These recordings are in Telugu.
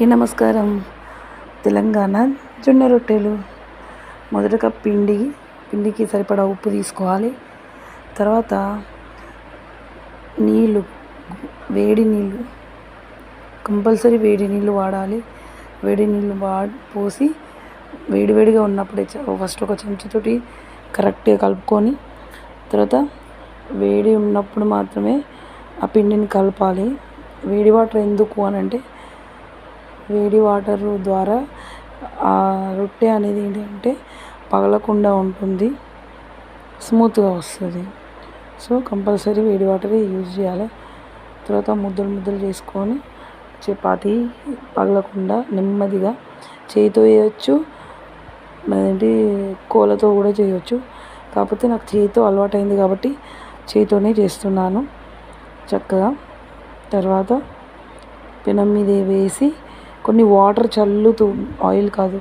కి నమస్కారం. తెలంగాణ జొన్న రొట్టెలు. మొదటగా పిండి పిండికి సరిపడా ఉప్పు తీసుకోవాలి. తర్వాత నీళ్ళు వేడి నీళ్ళు కంపల్సరీ వేడి నీళ్ళు వాడాలి. వేడి నీళ్ళు వా పోసి వేడివేడిగా ఉన్నప్పుడే ఫస్ట్ ఒక చెంచాతోటి కరెక్ట్గా కలుపుకొని తర్వాత వేడి ఉన్నప్పుడు మాత్రమే ఆ పిండిని కలపాలి. వేడి వాటర్ ఎందుకు అని అంటే వేడి వాటర్ ద్వారా ఆ రొట్టె అనేది ఏంటంటే పగలకుండా ఉంటుంది. స్మూత్గా వస్తుంది. సో కంపల్సరీ వేడి వాటరే యూజ్ చేయాలి. తర్వాత ముద్దలు ముద్దలు చేసుకొని చపాతి పగలకుండా నెమ్మదిగా చేయితో వేయచ్చు అదేంటి కోలతో కూడా చేయవచ్చు కాకపోతే నాకు చేయితో అలవాటైంది కాబట్టి చేయితోనే చేస్తున్నాను చక్కగా. తర్వాత పెనం మీద వేసి కొన్ని వాటర్ చల్లుతూ ఆయిల్ కాదు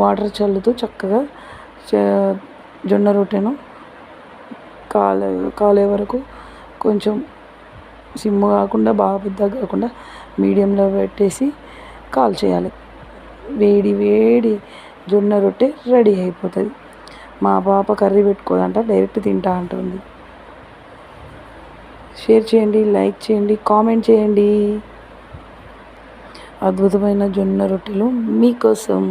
వాటర్ చల్లుతూ చక్కగా జొన్న రొట్టెను కాలే కాలే వరకు కొంచెం సిమ్ కాకుండా బాగా పెద్దగా కాకుండా మీడియంలో పెట్టేసి కాల్ చేయాలి వేడి వేడి జొన్న రొట్టె రెడీ అయిపోతుంది. మా పాప కర్రీ పెట్టుకోదంట డైరెక్ట్ తింటా అంటుంది. షేర్ చేయండి లైక్ చేయండి కామెంట్ చేయండి. అద్భుతమైన జొన్న రొట్టెలు మీకోసం.